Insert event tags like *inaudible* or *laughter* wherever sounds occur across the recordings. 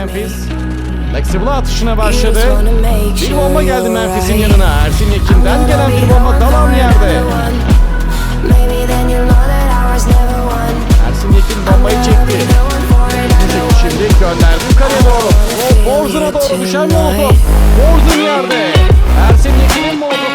Memphis. Flexible atışına başladı. Bir bomba geldi Memphis'in yanına. Ersin Yekin'den gelen bir bomba dalan yerde. Ersin Yekin bombayı çekti. Şimdi gönderdi yukarıya doğru. Borzun'a doğru düşen molotof. Borzun yerde. Ersin Yekin'in molotofu ve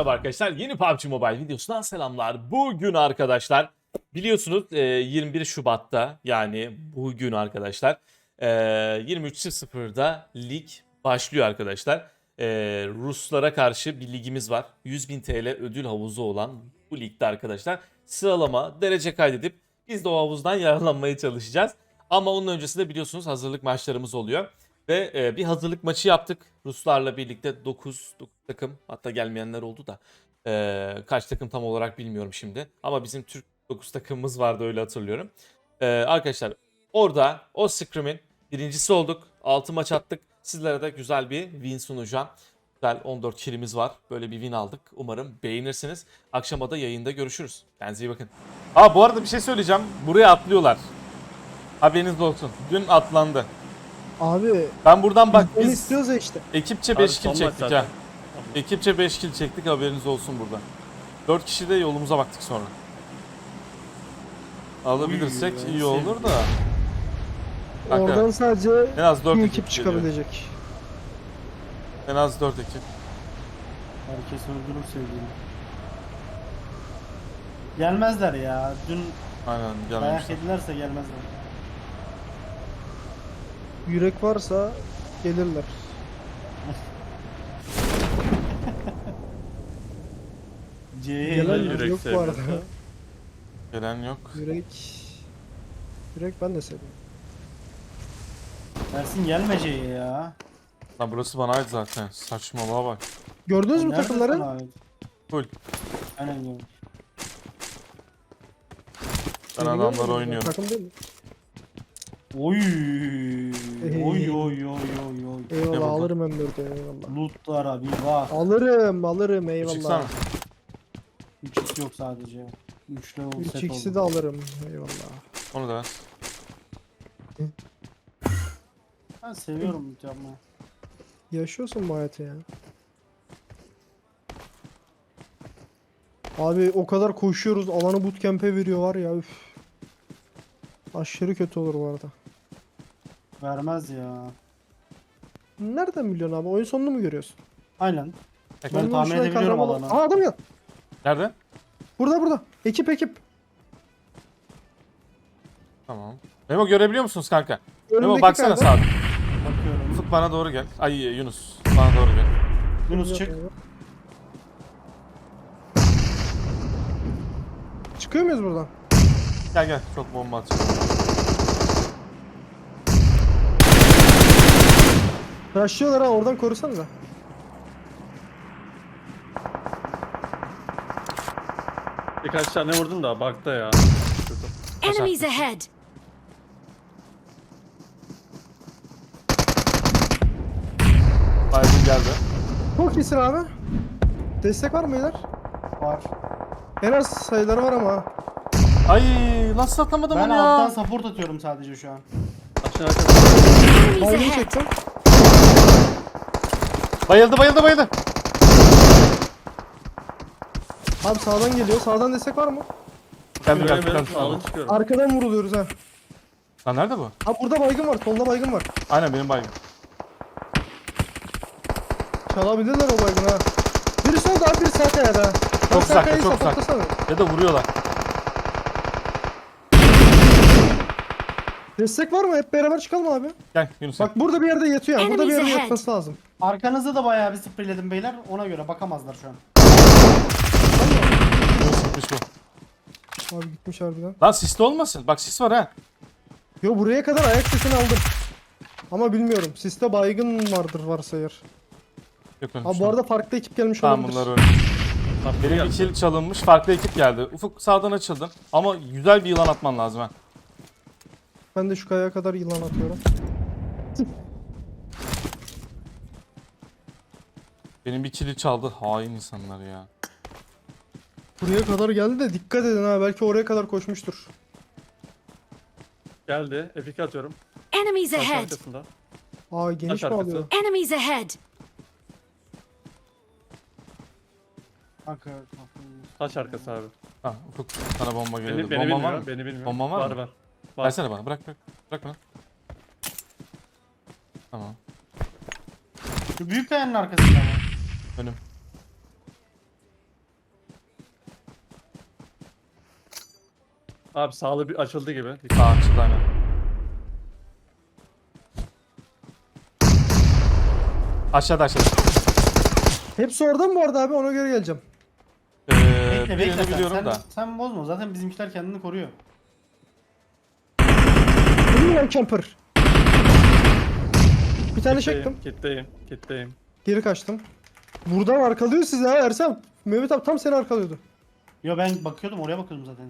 merhaba arkadaşlar. Yeni PUBG Mobile videosundan selamlar. Bugün arkadaşlar biliyorsunuz e, 21 Şubat'ta yani bugün arkadaşlar e, 23.00'da lig başlıyor arkadaşlar. E, Ruslara karşı bir ligimiz var. 100.000 TL ödül havuzu olan bu ligde arkadaşlar sıralama derece kaydedip biz de o havuzdan *laughs* yararlanmaya çalışacağız. Ama onun öncesinde biliyorsunuz hazırlık maçlarımız oluyor. Ve e, bir hazırlık maçı yaptık. Ruslarla birlikte 9, takım hatta gelmeyenler oldu da e, kaç takım tam olarak bilmiyorum şimdi. Ama bizim Türk 9 takımımız vardı öyle hatırlıyorum. E, arkadaşlar orada o scrim'in birincisi olduk. 6 maç attık. Sizlere de güzel bir win sunacağım. Güzel 14 killimiz var. Böyle bir win aldık. Umarım beğenirsiniz. Akşama da yayında görüşürüz. Kendinize iyi bakın. Aa bu arada bir şey söyleyeceğim. Buraya atlıyorlar. Haberiniz olsun. Dün atlandı. Abi Ben buradan bak onu biz istiyoruz ya işte. ekipçe Abi 5 kill son maç çektik zaten. ha. Ekipçe 5 kill çektik haberiniz olsun burada. 4 kişi de yolumuza baktık sonra. Alabilirsek Uy, iyi olur da. Kanka, Oradan sadece en az 4 bir ekip, ekip çıkabilecek. çıkabilecek. En az 4 ekip. Herkes öldürür sevdiğini. Gelmezler ya. Dün Aynen dayak gelmemişler. yedilerse gelmezler. Yürek varsa gelirler. *laughs* C'ye Gelen yürek yok bu arada. Gelen yok. Yürek... Yürek ben de seviyorum. Ersin gelme C'ye ya. Lan burası bana ait zaten. Saçmalığa bak. Gördünüz mü Nerede takımları? Full. Ben adamlar musunuz? oynuyorum. Takım değil mi? Oy. Oy oy oy oy oy. Eyvallah alırım M4'ü eyvallah. Lootlara bir bak. Alırım alırım Çıksana. eyvallah. 3x yok sadece. 3 level set 3x'i oldu. de alırım eyvallah. Onu da ver. Ben seviyorum loot yapmayı. Yaşıyorsun bu hayatı ya. Abi o kadar koşuyoruz alanı bootcamp'e veriyor var ya üf. Aşırı kötü olur bu arada. Vermez ya. Nereden biliyorsun abi? Oyun sonunu mu görüyorsun? Aynen. Tek- Ben bunun tahmin edebiliyorum kahraman- alanı. Aa adam ya. Nerede? Burada burada. Ekip ekip. Tamam. Memo görebiliyor musunuz kanka? Memo Önümdeki baksana kayda. sağa. Bakıyorum. Ufuk bana doğru gel. Ay Yunus. Bana doğru gel. Yunus çık. Çıkıyor muyuz buradan? Gel gel. Çok bomba atacağım. Rushlıyorlar ha oradan korusanıza. Birkaç tane vurdum da bakta ya. Enemies ahead! Baygın geldi. Çok iyisin abi. Destek var mı beyler? Var. En az sayıları var ama. Ay nasıl atamadım Ben onu ya? alttan support atıyorum sadece şu an. Aşağı arkadaşlar. Ahead! çektim. Bayıldı bayıldı bayıldı. Abi sağdan geliyor. Sağdan destek var mı? Geldi. sağdan çıkıyorum. Arkadan vuruluyoruz ha. Lan nerede bu? Ha burada baygın var. Solda baygın var. Aynen benim baygın. Çalabilirler o baygın ha. Biri solda abi biri sağ kayada. Çok Sağ uzakta, kayayı çok uzakta. Ya da vuruyorlar. Destek var mı? Hep beraber çıkalım abi. Gel Yunus. Bak burada bir yerde yatıyor yani. Burada bir Enemies yerde ahead. yatması lazım. Arkanızı da bayağı bir spreyledim beyler. Ona göre bakamazlar şu an. Bu. Abi gitmiş harbiden. Lan sisli olmasın. Bak sis var ha. Yo buraya kadar ayak sesini aldım. Ama bilmiyorum. Siste baygın vardır varsa eğer. Yok Abi bu arada farklı ekip gelmiş Tamam olabilir. bunlar öyle. Benim bir kill çalınmış. Farklı ekip geldi. Ufuk sağdan açıldın. Ama güzel bir yılan atman lazım ha. Ben de şu kayaya kadar yılan atıyorum. Benim bir kili çaldı. Hain insanlar ya. Buraya kadar geldi de dikkat edin ha belki oraya kadar koşmuştur. Geldi. Epik atıyorum. Enemies Taş ahead! arkasında. Aa geniş mi arkası. alıyor? Enemies ahead! Kanka kafayı. Taş arkası abi. Ha Ufuk sana bomba geliyor. Beni, beni Bomba bilmiyor. var mı? Beni bilmiyor. Bomban var var mı? Var var. Versene bana bırak bırak. Bırak bana. Tamam. Şu büyük kayanın arkasında mı? Önüm. Abi sağlı bir açıldı gibi. Sağ açıldı aynen. Aşağıda aşağıda. Hepsi orada mı bu arada abi ona göre geleceğim. Ee, Bekle bekle sen. biliyorum sen, da. sen bozma zaten bizimkiler kendini koruyor. Benim lan camper. Bir tane Kitleyim, çektim. Kitleyim. Kitleyim. Geri kaçtım. Buradan arkalıyor sizi ha Ersem. Mehmet abi tam seni arkalıyordu. Yo ben bakıyordum oraya bakıyordum zaten.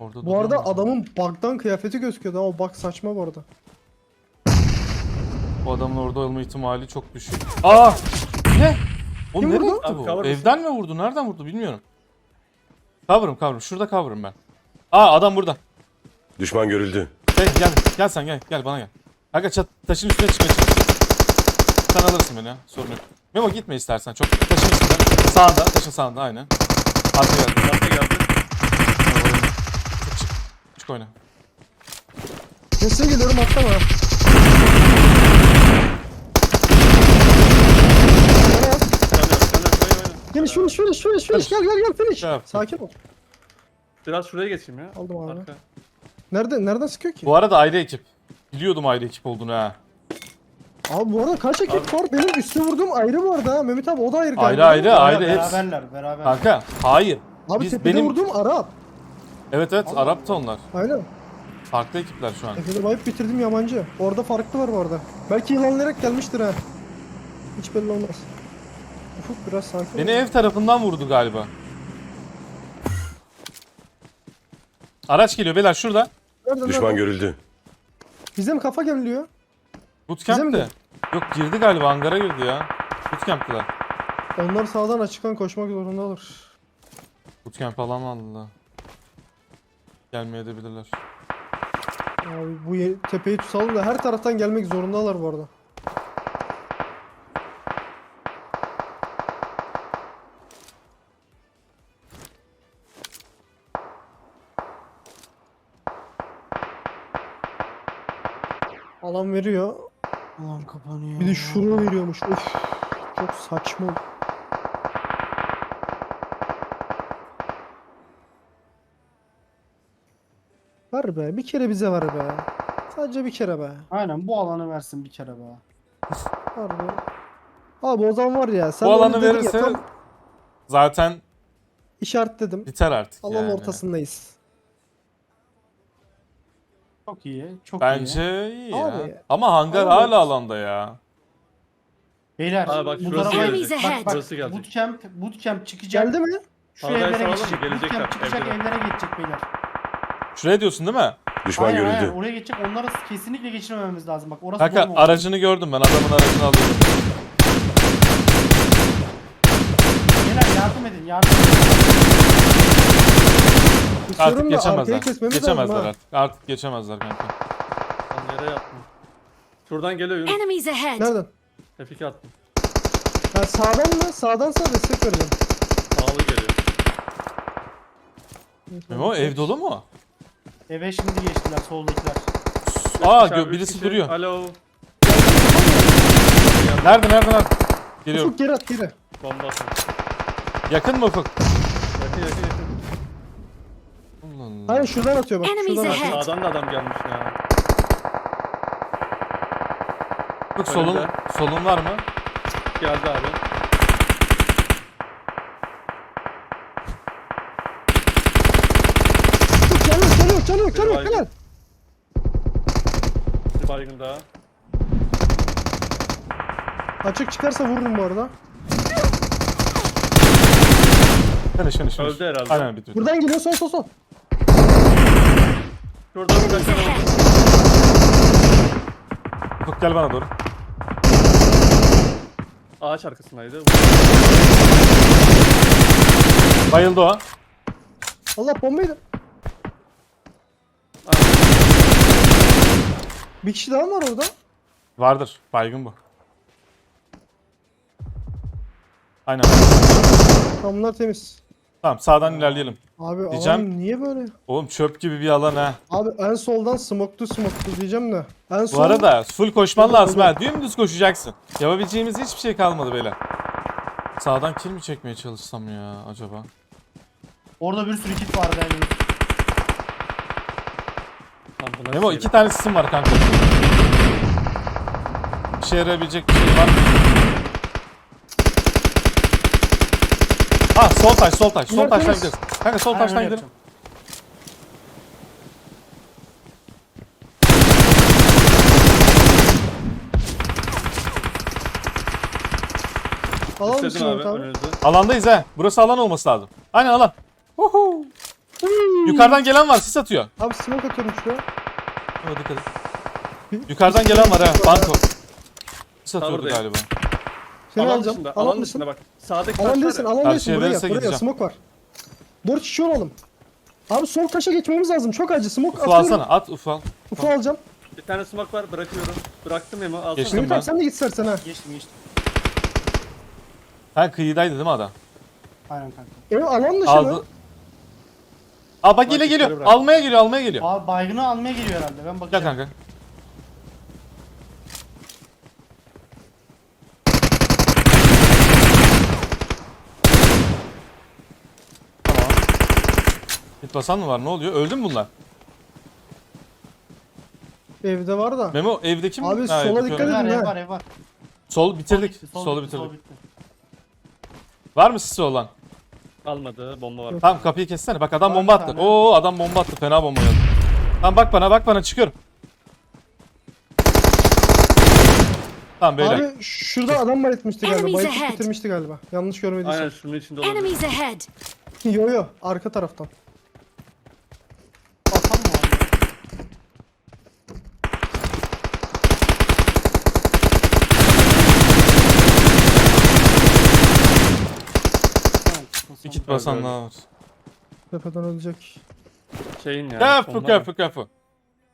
Orada Bu arada duruyor mu? adamın bug'dan kıyafeti gözüküyordu ama o bug saçma bu arada. Bu adamın orada olma ihtimali çok düşük. Aa! Ne? O Kim nereye vurdu? gitti Abi, bu? cover? Evden mi vurdu? Nereden vurdu bilmiyorum. Cover'ım cover'ım. Şurada cover'ım ben. Aa adam burada. Düşman görüldü. Gel gel gel sen gel gel bana gel. Aga çat taşın üstüne çıkmaya çalış. Sen alırsın beni ya sorun yok. Memo gitme istersen çok taşın üstünde. Sağında taşın sağında aynen. Arka geldi. Arka geldi. Çık çık. Çık oyna. Sesine geliyorum atlama. Finish finish finish finish finish gel gel gel finish. Şey yaptım. Sakin ol. Biraz şuraya geçeyim ya. Aldım abi. Arka. Nerede nereden sıkıyor ki? Bu arada ayrı ekip. Biliyordum ayrı ekip olduğunu ha. Abi bu arada kaç ekip var? Benim üstüne vurduğum ayrı bu arada ha. Mehmet abi o da ayrı Ayrı galiba. ayrı ayrı hepsi. Beraberler beraber. Kanka hayır. Abi Biz tepede benim vurduğum Arap. Evet evet Arap da onlar. Aynen. Farklı ekipler şu an. Tepede bayıp bitirdim yabancı. Orada farklı var bu arada. Belki yılanlayarak gelmiştir ha. Hiç belli olmaz. Ufuk biraz sakin Beni ol. ev tarafından vurdu galiba. Araç geliyor beyler şurada. Nereden, Düşman nereden? görüldü. Bize mi kafa gemliyor? Bize mi Bootcamp'te. de? Yok girdi galiba hangara girdi ya. Bootcamp'teler. Onlar sağdan açıktan koşmak zorundalar. Bootcamp alan aldılar. Gelmeye edebilirler. Abi bu ye- tepeyi tutalım da her taraftan gelmek zorundalar bu arada. Alan veriyor. Alan kapanıyor. Bir de şunu veriyormuş. Of. Çok saçma. Ver be. Bir kere bize ver be. Sadece bir kere be. Aynen bu alanı versin bir kere be. Harbi. Abi o zaman var ya. Sen Bu alanı verirse tam zaten işaretledim. biter artık Alanın yani. ortasındayız. Çok iyi. Çok iyi. Bence iyi ya. Abi. Ama hangar Abi. hala alanda ya. Beyler Aa, bak bu şurası tarafa gelecek. bak bak Burası gelecek. bootcamp bootcamp çıkacak. Geldi mi? Şu Arabaya evlere salalım mı? geçecek. Gelecekler, Bootcamp çıkacak evlere. evlere geçecek beyler. Şuraya diyorsun değil mi? Düşman aynen, görüldü. aynen oraya geçecek. Onları kesinlikle geçirmememiz lazım. Bak orası Kanka bomba. aracını gördüm ben adamın aracını alıyorum. Beyler yardım edin yardım edin. İstiyorum Artık da geçemezler. arkaya kesmemiz Geçemezler lazım ha. artık. Artık geçemezler kanka. Lan nereye attın? Şuradan geliyor Yunus. Enemies ahead! Nereden? F2 attım. Ha, sağdan mı? Sağdansa destek vereceğim. Sağlı geliyor. Memo ev dolu mu? Eve şimdi geçtiler soldakiler. Aa Dışarı gö- üç birisi kişi. duruyor. Alo. Nerede nerede nerede? Geliyor. Ufuk geri at geri. Bomba atın. Yakın mı Ufuk? Yakın yakın yakın. Hayır şuradan atıyor bak. Enemies Şuradan ahead. atıyor. Sağdan da adam gelmiş ya. Ufuk solun, Önünde. solun var mı? Geldi abi. Yok yok canı yok canı yok. baygın. Helal. Bir baygın daha. Açık çıkarsa vururum bu arada. Finish finish finish. Öldü herhalde. Aynen bitti. Buradan geliyor sol sol sol. Şurada bir dakika. ahead! gel bana doğru. Ağaç arkasındaydı. Bayıldı o. Allah bombaydı. Bir kişi daha mı var orada? Vardır. Baygın bu. Aynen. Tamam bunlar temiz. Tamam sağdan ilerleyelim. Abi Diyeceğim. alan niye böyle? Oğlum çöp gibi bir alan ha. Abi en soldan smoktu smoktu diyeceğim de. En Bu sol... arada full koşman lazım ha. Dümdüz koşacaksın. Yapabileceğimiz hiçbir şey kalmadı beyler. Sağdan kill mi çekmeye çalışsam ya acaba? Orada bir sürü kit vardı yani. Lan bu nasıl Memo yeri? iki tane sisim var kanka. İşe yarayabilecek bir şey var mı? Ha sol taş sol taş. Sol Bunlar taştan temiz. gideriz. Kanka sol Aynen taştan öyle gidelim. yapacağım. Alan İstedin mısın abi abi? önünüzü. Alandayız he. Burası alan olması lazım. Aynen alan. Uhu. Yukarıdan gelen var sis atıyor. Abi smoke atıyorum şuraya. Hadi dikkat et. Yukarıdan gelen var ha. Banko. Sis atıyordu buradayım. galiba. Seni Alan alacağım. dışında. Alan, Alan dışında bak. Sağdaki Alan taş değilsin, alan Karşıya değilsin. Buraya buraya gideceğim. smoke var. Dört kişi olalım. Abi sol taşa geçmemiz lazım. Çok acı. Smoke Ufu atıyorum. alsana. At ufu al. Ufu alacağım. Bir tane smoke var bırakıyorum. Bıraktım Memo alsana. Geçtim. Mehmet ben. abi sen de git istersen ha. Geçtim geçtim. Ha kıyıdaydı değil mi adam? Aynen kanka. Ev alan dışı Aldı. mı? Aa bak geliyor yukarı geliyor. bırak. Almaya geliyor almaya geliyor. Abi baygını almaya geliyor herhalde. Ben Gel bakacağım. kanka. Hit basan mı var? Ne oluyor? Öldü mü bunlar? Evde var da. Memo evdeki mi? Abi, Ha, sola evdeki dikkat öldü. edin. Ev var ha. ev var ev var. Sol bitirdik. bitti, Solu bitti, sol bitirdik. bitti. Var mı sisi olan? Almadı bomba var. Tamam kapıyı kessene. Bak adam Var bomba bir attı. tane. Oo adam bomba attı. Fena bomba yaptı. Tamam bak bana bak bana çıkıyorum. Tamam beyler. Abi şurada adam var etmişti galiba. Enemies Bayıp ahead. bitirmişti galiba. Yanlış görmediysem. Aynen şunun içinde olabilir. Enemies ahead! *laughs* yo yo arka taraftan. Bakan mı abi? Evet, basalım. İki basan daha var. Tepeden ölecek. Şeyin ya. Kapı kapı kapı.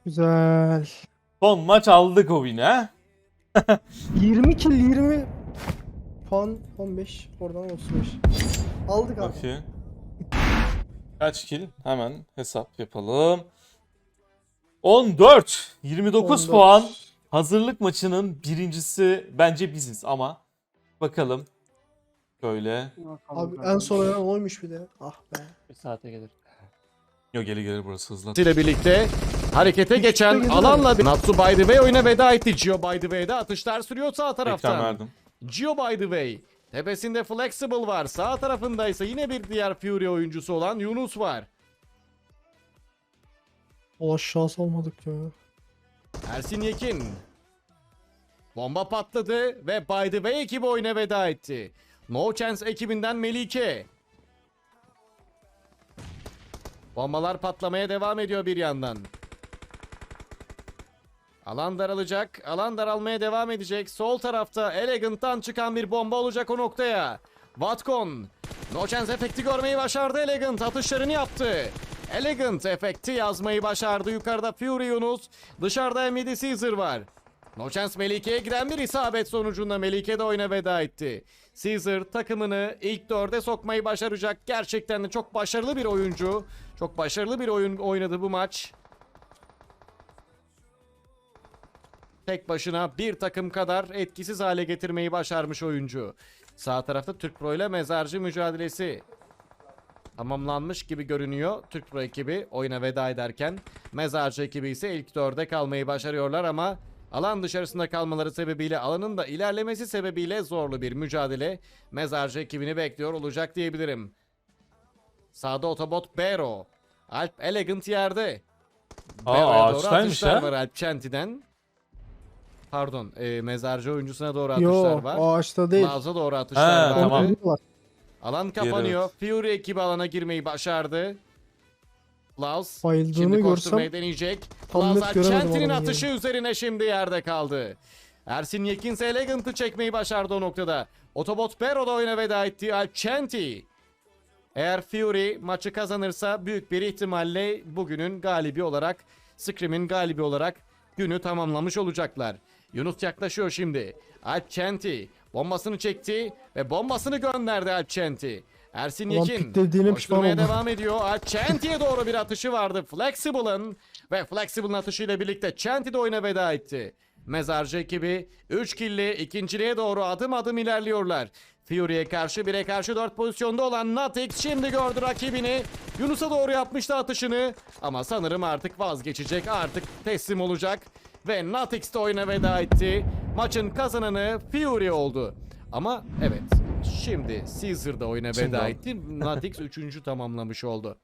Güzel. Son maç aldık o win'i ha. *laughs* 20 kill 20 puan 15 oradan 35. Aldık abi. Bakayım. Kaç kill? Hemen hesap yapalım. 14. 29 14. puan. Hazırlık maçının birincisi bence biziz ama bakalım. Şöyle. Abi en son oynanan oymuş bir de. Ah be. Bir saate gelir. Yok geri gelir burası hızlı. ile birlikte harekete geçen alanla Natsu by the way oyuna veda etti. Gio by the way'de atışlar sürüyor sağ Ekran taraftan. verdim. Gio by the way. Tepesinde Flexible var. Sağ tarafında ise yine bir diğer Fury oyuncusu olan Yunus var. Allah şans olmadık ya. Ersin Yekin. Bomba patladı ve by the way ekibi oyuna veda etti. No Chance ekibinden Melike. Bombalar patlamaya devam ediyor bir yandan. Alan daralacak. Alan daralmaya devam edecek. Sol tarafta Elegant'tan çıkan bir bomba olacak o noktaya. Vatkon. No Chance efekti görmeyi başardı Elegant. Atışlarını yaptı. Elegant efekti yazmayı başardı. Yukarıda Fury Yunus. Dışarıda M7 Caesar var. No Chance Melike'ye giden bir isabet sonucunda Melike de oyuna veda etti. Caesar takımını ilk dörde sokmayı başaracak. Gerçekten de çok başarılı bir oyuncu. Çok başarılı bir oyun oynadı bu maç. Tek başına bir takım kadar etkisiz hale getirmeyi başarmış oyuncu. Sağ tarafta Türk Pro ile mezarcı mücadelesi tamamlanmış gibi görünüyor. Türk Pro ekibi oyuna veda ederken mezarcı ekibi ise ilk dörde kalmayı başarıyorlar ama alan dışarısında kalmaları sebebiyle alanın da ilerlemesi sebebiyle zorlu bir mücadele mezarcı ekibini bekliyor olacak diyebilirim. Sağda otobot Bero. Alp Elegant yerde. Aa, Bero'ya doğru ağaçtaymış atışlar ha. var Alp Çenti'den. Pardon, e, mezarcı oyuncusuna doğru Yo atışlar var. o ağaçta değil. Mouse'a doğru atışlar Ha, vardı. tamam. Var. Alan kapanıyor. Fury ekibi alana girmeyi başardı. Flaus Bayıldığını şimdi görsem koşturmayı deneyecek. Flaus göremedim Alçenti'nin adamın atışı üzerine şimdi yerde kaldı. Ersin Yekins Elegant'ı çekmeyi başardı o noktada. Otobot Pero da oyuna veda etti Alcenti. Eğer Fury maçı kazanırsa büyük bir ihtimalle bugünün galibi olarak, Scream'in galibi olarak günü tamamlamış olacaklar. Yunus yaklaşıyor şimdi. Alcenti bombasını çekti ve bombasını gönderdi Alcenti. Ersin Ulan Yekin piklediğine pişman koşturmaya oldum. devam ediyor. Alcenti'ye doğru bir atışı vardı Flexible'ın ve Flexible'ın atışıyla birlikte Chenti de oyuna veda etti. Mezarcı ekibi 3 killi ikinciliğe doğru adım adım ilerliyorlar. Fury'e karşı 1'e karşı 4 pozisyonda olan Natix şimdi gördü rakibini. Yunus'a doğru yapmıştı atışını ama sanırım artık vazgeçecek artık teslim olacak. Ve Natix de oyuna veda etti. Maçın kazananı Fury oldu. Ama evet şimdi Caesar da oyuna Şimdi veda oldu. etti. *laughs* Natix 3. tamamlamış oldu.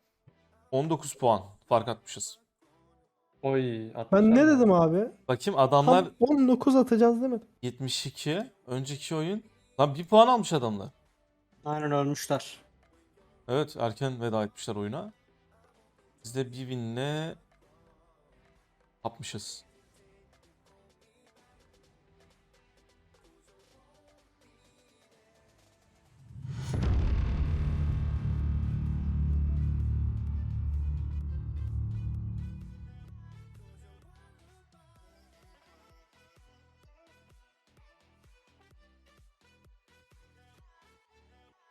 19 puan fark atmışız. Oy. Ben ne dedim abi? Bakayım adamlar Tam 19 atacağız demedim. 72. Önceki oyun. Lan bir puan almış adamlar. Aynen ölmüşler. Evet erken veda etmişler oyuna. Biz de bir winle yapmışız.